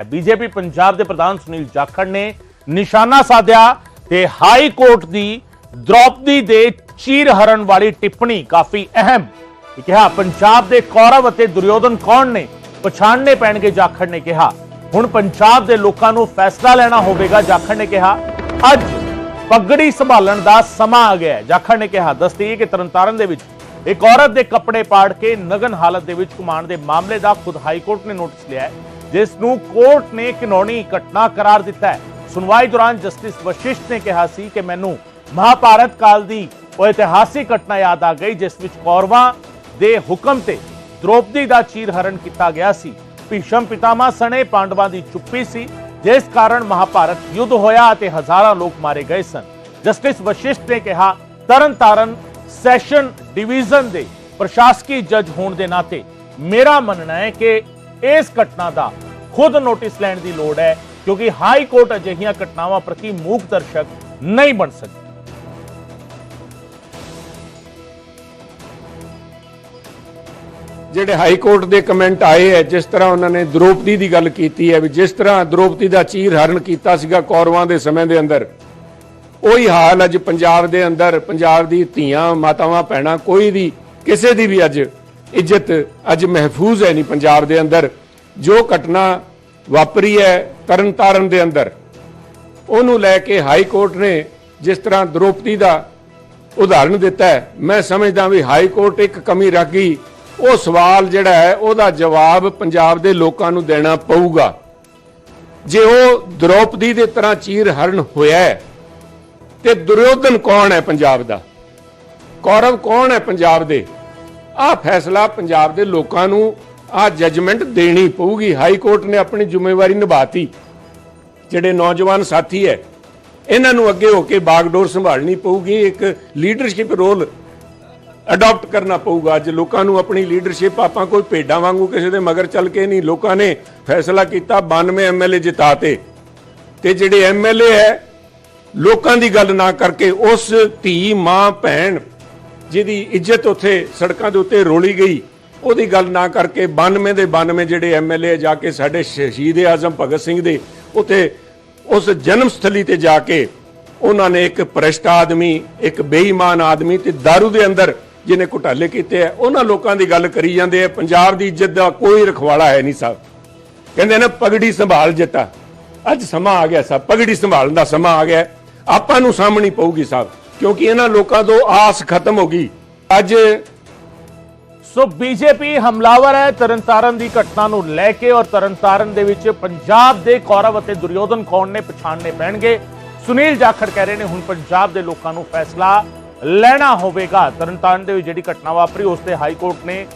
BJP Punjab ਦੇ ਪ੍ਰਧਾਨ ਸੁਨੀਲ ਜਾਖੜ ਨੇ ਨਿਸ਼ਾਨਾ ਸਾਧਿਆ ਤੇ ਹਾਈ ਕੋਰਟ ਦੀ ਦ੍ਰੋਪਦੀ ਦੇ ਚੀਰ ਹਰਨ ਵਾਲੀ ਟਿੱਪਣੀ ਕਾਫੀ ਅਹਿਮ। ਕਿਹਾ, ਪੰਜਾਬ ਦੇ ਕੌਰਵ ਅਤੇ ਦੁਰਯੋਧਨ ਕੌਣ ਨੇ? ਪਛਾਣਨੇ ਪੈਣਗੇ, ਜਾਖੜ ਨੇ ਕਿਹਾ। ਹੁਣ ਪੰਜਾਬ ਦੇ ਲੋਕਾਂ ਨੂੰ ਫੈਸਲਾ ਲੈਣਾ ਹੋਵੇਗਾ, ਜਾਖੜ ਨੇ ਕਿਹਾ। ਅੱਜ ਪੱਗੜੀ ਸੰਭਾਲਣ ਦਾ ਸਮਾਂ ਆ ਗਿਆ ਜਾਖੜ ਨੇ ਕਿਹਾ ਦੱਸਦੀ ਕਿ ਤਰਨਤਾਰਨ ਦੇ ਵਿੱਚ ਇੱਕ ਔਰਤ ਦੇ ਕੱਪੜੇ ਪਾੜ ਕੇ ਨਗਨ ਹਾਲਤ ਦੇ ਵਿੱਚ ਘੁਮਾਉਣ ਦੇ ਮਾਮਲੇ ਦਾ ਖੁਦ ਹਾਈ ਕੋਰਟ ਨੇ ਨੋਟਿਸ ਲਿਆ ਹੈ। ਜਿਸ ਨੂੰ ਕੋਰਟ ਨੇ ਘਿਨੌਣੀ ਘਟਨਾ ਕਰਾਰ ਦਿੱਤਾ ਹੈ। ਸੁਣਵਾਈ ਦੌਰਾਨ ਜਸਟਿਸ ਵਸ਼ਿਸ਼ਟ ਨੇ ਕਿਹਾ ਸੀ ਕਿ ਮੈਨੂੰ ਮਹਾਭਾਰਤ ਕਾਲ ਦੀ ਉਹ ਇਤਿਹਾਸਿਕ ਘਟਨਾ ਯਾਦ ਆ ਗਈ, ਜਿਸ ਵਿੱਚ ਕੌਰਵਾਂ ਦੇ ਹੁਕਮ ਤੇ ਦ੍ਰੋਪਦੀ ਦਾ ਚੀਰ ਹਰਨ ਕੀਤਾ ਗਿਆ ਸੀ। ਭੀਸ਼ਮ ਪਿਤਾਮਾ ਸਣੇ ਪਾਂਡਵਾਂ ਦੀ ਚੁੱਪੀ ਸੀ, ਜਿਸ ਕਾਰਨ ਮਹਾਭਾਰਤ ਯੁੱਧ ਹੋਇਆ ਅਤੇ ਹਜ਼ਾਰਾਂ ਲੋਕ ਮਾਰੇ ਗਏ ਸਨ। ਜਸਟਿਸ ਵਸ਼ਿਸ਼ਟ ਨੇ ਕਿਹਾ, ਤਰਨਤਾਰਨ ਸੈਸ਼ਨ ਡਿਵੀਜ਼ਨ ਦੇ ਪ੍ਰਸ਼ਾਸਕੀ ਜੱਜ ਹੋਣ ਦੇ ਨਾਤੇ ਮੇਰਾ ਮੰਨਣਾ ਹੈ ਕਿ ਇਸ ਘਟਨਾ ਦਾ ਖੁਦ ਨੋਟਿਸ ਲੈਣ ਦੀ ਲੋੜ ਹੈ, ਕਿਉਂਕਿ ਹਾਈ ਕੋਰਟ ਅਜਿਹੀਆਂ ਘਟਨਾਵਾਂ ਪ੍ਰਤੀ ਮੂਕ ਦਰਸ਼ਕ ਨਹੀਂ ਬਣ ਸਕਦੀ। ਜਿਹੜੇ ਹਾਈ ਕੋਰਟ ਦੇ ਕਮੈਂਟ ਆਏ ਹੈ, ਜਿਸ ਤਰ੍ਹਾਂ ਉਹਨਾਂ ਨੇ ਦ੍ਰੋਪਦੀ ਦੀ ਗੱਲ ਕੀਤੀ ਹੈ, ਵੀ ਜਿਸ ਤਰ੍ਹਾਂ ਦ੍ਰੋਪਦੀ ਦਾ ਚੀਰ ਹਰਨ ਕੀਤਾ ਸੀਗਾ ਕੌਰਵਾਂ ਦੇ ਸਮੇਂ ਦੇ ਅੰਦਰ, ਉਹੀ ਹਾਲ ਅੱਜ ਪੰਜਾਬ ਦੇ ਅੰਦਰ, ਪੰਜਾਬ ਦੀ ਧੀਆਂ, ਮਾਤਾਵਾਂ, ਭੈਣਾਂ, ਕੋਈ ਵੀ, ਕਿਸੇ ਦੀ ਵੀ ਅੱਜ ਇੱਜ਼ਤ ਅੱਜ ਮਹਿਫੂਜ਼ ਹੈ ਨਹੀਂ ਪੰਜਾਬ ਦੇ ਅੰਦਰ। ਜੋ ਘਟਨਾ ਵਾਪਰੀ ਹੈ ਤਰਨਤਾਰਨ ਦੇ ਅੰਦਰ, ਉਹਨੂੰ ਲੈ ਕੇ ਹਾਈ ਕੋਰਟ ਨੇ ਜਿਸ ਤਰ੍ਹਾਂ ਦ੍ਰੋਪਦੀ ਦਾ ਉਦਾਹਰਣ ਦਿੱਤਾ ਹੈ, ਮੈਂ ਸਮਝਦਾ ਵੀ ਹਾਈ ਕੋਰਟ ਇੱਕ ਕਮੀ ਰੱਖ ਗਈ। ਉਹ ਸਵਾਲ ਜਿਹੜਾ ਹੈ, ਉਹਦਾ ਜਵਾਬ ਪੰਜਾਬ ਦੇ ਲੋਕਾਂ ਨੂੰ ਦੇਣਾ ਪਊਗਾ। ਜੇ ਉਹ ਦ੍ਰੋਪਦੀ ਦੇ ਤਰ੍ਹਾਂ ਚੀਰ ਹਰਨ ਹੋਇਆ ਹੈ, ਤੇ ਦੁਰਯੋਧਨ ਕੌਣ ਹੈ ਪੰਜਾਬ ਦਾ? ਕੌਰਵ ਕੌਣ ਹੈ ਪੰਜਾਬ ਦੇ? ਆਹ ਫੈਸਲਾ ਪੰਜਾਬ ਦੇ ਲੋਕਾਂ ਨੂੰ ਆਹ ਜੱਜਮੈਂਟ ਦੇਣੀ ਪਊਗੀ। ਹਾਈ ਕੋਰਟ ਨੇ ਆਪਣੀ ਜ਼ਿੰਮੇਵਾਰੀ ਨਿਭਾਤੀ। ਜਿਹੜੇ ਨੌਜਵਾਨ ਸਾਥੀ ਹੈ ਇਹਨਾਂ ਨੂੰ ਅੱਗੇ ਹੋ ਕੇ ਬਾਗਡੋਰ ਸੰਭਾਲਣੀ ਪਊਗੀ। ਇੱਕ ਲੀਡਰਸ਼ਿਪ ਰੋਲ ਅਡਾਪਟ ਕਰਨਾ ਪਊਗਾ। ਅੱਜ ਲੋਕਾਂ ਨੂੰ ਆਪਣੀ ਲੀਡਰਸ਼ਿਪ ਆਪਾਂ ਕੋਈ ਭੇਡਾਂ ਵਾਂਗੂ ਕਿਸੇ ਦੇ ਮਗਰ ਚੱਲ ਕੇ ਨਹੀਂ। ਲੋਕਾਂ ਨੇ ਫੈਸਲਾ ਕੀਤਾ 92 ਐਮਐਲਏ ਜਿਤਾਤੇ ਤੇ। ਜਿਹੜੇ ਐਮਐਲਏ ਹੈ, ਲੋਕਾਂ ਦੀ ਗੱਲ ਨਾ ਕਰਕੇ ਉਸ ਧੀ, ਮਾਂ, ਭੈਣ ਜਿਹਦੀ ਇੱਜ਼ਤ ਉੱਥੇ ਸੜਕਾਂ ਦੇ ਉੱਤੇ ਰੋਲੀ ਗਈ, ਉਹਦੀ ਗੱਲ ਨਾ ਕਰਕੇ 92 ਦੇ 92 ਜਿਹੜੇ ਐਮਐਲਏ ਜਾ ਕੇ ਸਾਡੇ ਸ਼ਹੀਦ ਆਜ਼ਮ ਭਗਤ ਸਿੰਘ ਦੇ ਉੱਥੇ ਉਸ ਜਨਮ ਸਥਲੀ ਤੇ ਜਾ ਕੇ ਉਹਨਾਂ ਨੇ ਇੱਕ ਭ੍ਰਿਸ਼ਟ ਆਦਮੀ, ਇੱਕ ਬੇਈਮਾਨ ਆਦਮੀ ਤੇ दारू ਦੇ ਅੰਦਰ ਜਿਹਨੇ ਘੁਟਾਲੇ ਕੀਤੇ ਆ, ਉਹਨਾਂ ਲੋਕਾਂ ਦੀ ਗੱਲ ਕਰੀ ਜਾਂਦੇ ਆ, ਪੰਜਾਬ ਦੀ ਇੱਜ਼ਤ ਦਾ ਕੋਈ ਰਖਵਾਲਾ ਹੈ ਨਹੀਂ ਸਾਹਿਬ ਕਹਿੰਦੇ ਨੇ ਪਗੜੀ ਸੰਭਾਲ ਜੱਟਾ। ਅੱਜ ਸਮਾਂ ਆ ਗਿਆ ਸਾਹਿਬ ਪਗੜੀ ਸੰਭਾਲਣ ਦਾ ਸਮਾਂ ਆ ਗਿਆ। ਆਪਾਂ ਨੂੰ ਸਾਹਮਣੀ ਪਊਗੀ ਸਾਹਿਬ ਕਿਉਂਕਿ ਇਹਨਾਂ ਲੋਕਾਂ ਤੋਂ ਆਸ ਖਤਮ ਹੋ ਗਈ। ਅੱਜ ਸੋ ਬੀਜੇਪੀ ਹਮਲਾਵਰ ਹੈ ਤਰਨਤਾਰਨ ਦੀ ਘਟਨਾ ਨੂੰ ਲੈ ਕੇ ਔਰ ਤਰਨਤਾਰਨ ਦੇ ਵਿੱਚ ਪੰਜਾਬ ਦੇ ਕੌਰਵ ਅਤੇ ਦੁਰਯੋਧਨ ਕੌਣ ਨੇ, ਪਛਾਣਨੇ ਪੈਣਗੇ। ਸੁਨੀਲ ਜਾਖੜ ਕਹਿ ਰਹੇ ਨੇ, ਹੁਣ ਪੰਜਾਬ ਦੇ ਲੋਕਾਂ ਨੂੰ ਫੈਸਲਾ ਲੈਣਾ ਹੋਵੇਗਾ। ਤਰਨਤਾਰਨ ਦੇ ਵਿੱਚ ਜਿਹੜੀ ਘਟਨਾ ਵਾਪਰੀ, ਉਸ ਤੇ ਹਾਈ ਕੋਰਟ ਨੇ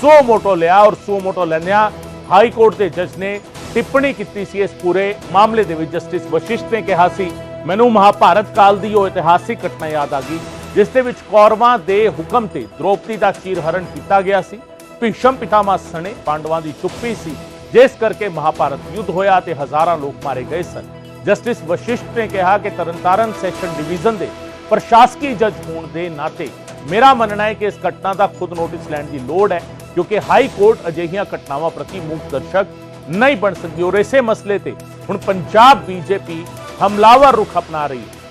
ਸੋ ਮੋਟੋ ਲਿਆ ਔਰ ਸੋ ਮੋਟੋ ਲੈਂਦਿਆਂ ਹਾਈ ਕੋਰਟ ਦੇ ਜੱਜ ਨੇ ਟਿੱਪਣੀ ਕੀਤੀ ਸੀ ਇਸ ਪੂਰੇ ਮਾਮਲੇ ਦੇ ਵਿੱਚ। ਜਸਟਿਸ ਵਸ਼ਿਸ਼ਟ ਨੇ ਕਿਹਾ ਸੀ ਮੈਨੂੰ ਮਹਾਭਾਰਤ ਕਾਲ ਦੀ ਉਹ ਇਤਿਹਾਸਿਕ ਘਟਨਾ ਯਾਦ ਆ ਗਈ, ਜਿਸ ਦੇ ਵਿੱਚ ਕੌਰਵਾਂ ਦੇ ਹੁਕਮ ਤੇ ਦ੍ਰੋਪਦੀ ਦਾ ਚੀਰ ਹਰਨ ਕੀਤਾ ਗਿਆ ਸੀ। ਭੀਸ਼ਮ ਪਿਤਾਮਾ ਸਣੇ ਪਾਂਡਵਾਂ ਦੀ ਚੁੱਪੀ ਸੀ, ਜਿਸ ਕਰਕੇ ਮਹਾਭਾਰਤ ਯੁੱਧ ਹੋਇਆ ਤੇ ਹਜ਼ਾਰਾਂ ਲੋਕ ਮਾਰੇ ਗਏ ਸਨ। ਜਸਟਿਸ ਵਸ਼ਿਸ਼ਟ ਨੇ ਕਿਹਾ ਕਿ ਤਰਨਤਾਰਨ ਸੈਸ਼ਨ ਡਿਵੀਜ਼ਨ ਦੇ ਪ੍ਰਸ਼ਾਸਕੀ ਜੱਜ ਹੋਣ ਦੇ ਨਾਤੇ ਮੇਰਾ ਮੰਨਣਾ ਹੈ ਕਿ ਇਸ ਘਟਨਾ ਦਾ ਖੁਦ ਨੋਟਿਸ ਲੈਣ ਦੀ ਲੋੜ ਹੈ, ਕਿਉਂਕਿ ਹਾਈ ਕੋਰਟ ਅਜਿਹੀਆਂ ਘਟਨਾਵਾਂ ਪ੍ਰਤੀ ਮੂਕ ਦਰਸ਼ਕ ਨਹੀਂ ਬਣ ਸਕਦੀ ਔਰ ਇਸੇ ਮਸਲੇ ਤੇ ਹੁਣ ਪੰਜਾਬ ਬੀਜੇਪੀ ਹਮਲਾਵਰ ਰੁਖ ਅਪਣਾ ਰਹੀ ਹੈ